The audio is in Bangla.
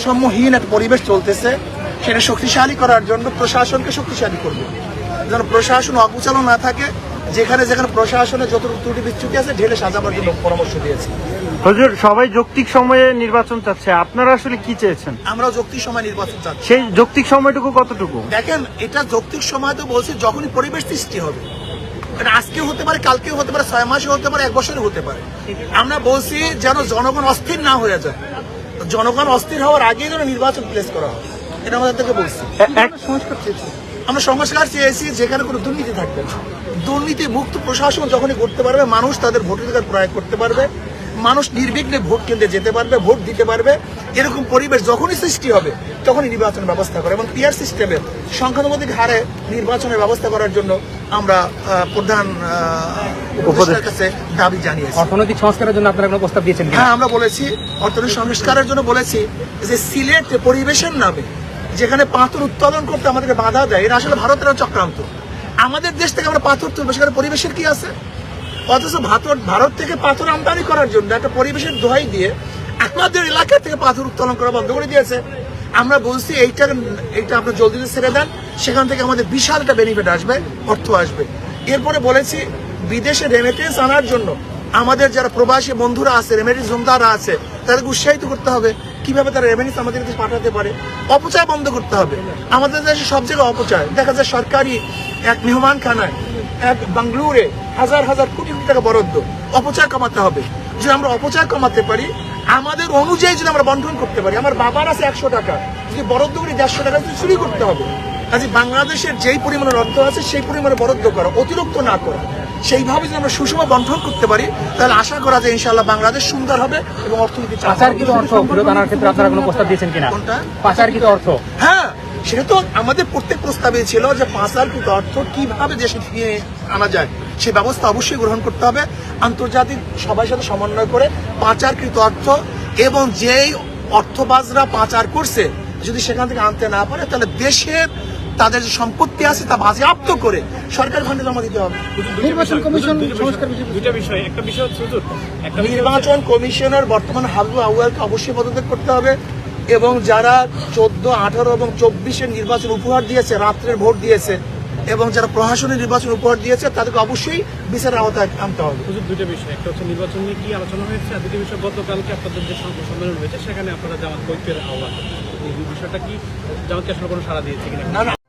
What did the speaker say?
ভারসাম্যহীন একটা পরিবেশ চলতেছে সেটা শক্তিশালী করার জন্য প্রশাসনকে শক্তিশালী করবে। যেন প্রশাসন অকুচালো না থাকে যেখানে যেখানে প্রশাসনে যত ত্রুটি বিচ্যুতি আছে ঢেলে সাজাবার জন্য পরামর্শ দিয়েছি। হুজুর সবাই যৌক্তিক সময়ে নির্বাচন চাচ্ছে। আপনারা আসলে কি চেয়েছেন? আমরা যৌক্তিক সময় নির্বাচন চাচ্ছি। সেই যৌক্তিক সময়টুকু কতটুকু? দেখেন এটা যৌক্তিক সময় তো বলছি যখনই পরিবেশ সৃষ্টি হবে। এটা আজকেও হতে পারে কালকেও হতে পারে ছয় মাসে হতে পারে এক বছরে হতে পারে। আমরা বলছি যেন জনগণ অস্থির না হয়ে যায়। জনগণ অস্থির হওয়ার আগেই যেন নির্বাচন প্লেস করা হয়। এটা আমাদের থেকে বলছি। আমরা সংস্কার চেয়েছি। যেখানে কোনো দুর্নীতি থাকবে না। দুর্নীতি মুক্ত প্রশাসন যখনই করতে পারবে মানুষ তাদের ভোটাধিকার প্রয়োগ করতে পারবে। মানুষ নির্বিঘ্নে ভোট কেন্দ্রে যেতে পারবে ভোট দিতে পারবে। এরকম পরিবেশ যখনই সৃষ্টি হবে তখনই নির্বাচন ব্যবস্থা করে। এবং পিয়ার সিস্টেমে সংখ্যানুপাতিক হারে নির্বাচনের ব্যবস্থা করার জন্য আমরা প্রধান উপদেষ্টার কাছে দাবি জানিয়েছি। অর্থনৈতিক সংস্কারের জন্য আপনারা কোনো প্রস্তাব দিয়েছেন হ্যাঁ আমরা বলেছি অর্থনৈতিক সংস্কারের জন্য বলেছি যে সিলেট পরিবেশের নামে যেখানে পাথর উৎপাদন করতে আমাদেরকে বাধা দেয় এটা আসলে ভারতের চক্রান্ত। আমাদের দেশ থেকে আমরা পাথর তুলবো সেখানে পরিবেশের কি আছে? অথচ ভারত ভারত থেকে পাথর আমদানি করার জন্য একটা পরিবেশের দোহাই দিয়ে আমাদের এলাকা থেকে পাথর উত্তোলন করা বন্ধ করে দিয়েছে। আমরা বলছি এইটার, এইটা আপনার জলদি ছেড়ে দেন, সেখান থেকে আমাদের বিশাল একটা বেনিফিট আসবে, অর্থ আসবে। এরপরে বলেছি, বিদেশে রেমিটেন্স আনার জন্য আমাদের যারা প্রবাসী বন্ধুরা আছে রেমিটেন্স জমদাররা আছে, তাদেরকে উৎসাহিত করতে হবে। কীভাবে তারা রেমিটেন্স আমাদের কাছে পাঠাতে পারে? অপচয় বন্ধ করতে হবে। আমাদের দেশে সব জায়গায় অপচয়। দেখা যায় সরকারি এক মেহমান খানায় এক বাংলুরে হাজার হাজার কোটি কোটি টাকা বরাদ্দ। অপচয় কমাতে হবে। যদি আমরা অপচয় কমাতে পারি, আমাদের অনুযায়ী যদি আমরা বন্টন করতে পারি, আমার বাবার আছে একশো টাকা। যদি বরাদ্দ করি দেড়শো টাকা যদি চুরি করতে হবে। কাজে বাংলাদেশের যেই পরিমাণের অর্থ আছে, সেই পরিমাণে বরাদ্দ করা, অতিরিক্ত না করা। সেইভাবে যদি আমরা সুষম বন্টন করতে পারি তাহলে আশা করা যায় ইনশাল্লাহ বাংলাদেশ সুন্দর হবে এবং অর্থনীতি পাচারকৃত অর্থ ফেরত আনার ক্ষেত্রে আপনারা কোনো প্রস্তাব দিয়েছেন কিনা? পাচারকৃত অর্থ। হ্যাঁ সেটা তো আমাদের প্রত্যেক প্রস্তাবে ছিল যে পাচারকৃত অর্থ কীভাবে দেশে ফিরিয়ে আনা যায় সে ব্যবস্থা অবশ্যই গ্রহণ করতে হবে। আন্তর্জাতিক সবার সাথে সমন্বয় করে পাচারকৃত অর্থ এবং যেই অর্থবাজরা পাচার করছে যদি সেখান থেকে আনতে না পারে তাহলে দেশের তাদের যে সম্পত্তি আছে তা বাজেয়াপ্ত করে সরকার ফান্ডে জমা দিতে হবে। নির্বাচন কমিশন দুইটা বিষয় একটা বিষয় হচ্ছে একটা নির্বাচন কমিশনের বর্তমান হাবিব আউয়ালকে অবশ্যই পদত্যাগ করতে হবে এবং যারা চোদ্দ আঠারো এবং চব্বিশের নির্বাচন উপহার দিয়েছে রাত্রের ভোট দিয়েছে এবং যারা প্রশাসনের নির্বাচন উপহার দিয়েছে তাদেরকে অবশ্যই বিচারের আওতায় আনতে হবে। দুইটা বিষয়। একটা হচ্ছে নির্বাচন নিয়ে কি আলোচনা হয়েছে আর দ্বিতীয় বিষয় গতকালকে আপনাদের যে সংবাদ সম্মেলন হয়েছে সেখানে আপনারা জামাত ঐক্যের আহ্বান এই বিষয়টা কি জামাতকে আসলে কোনো সাড়া দিয়েছে কিনা? না।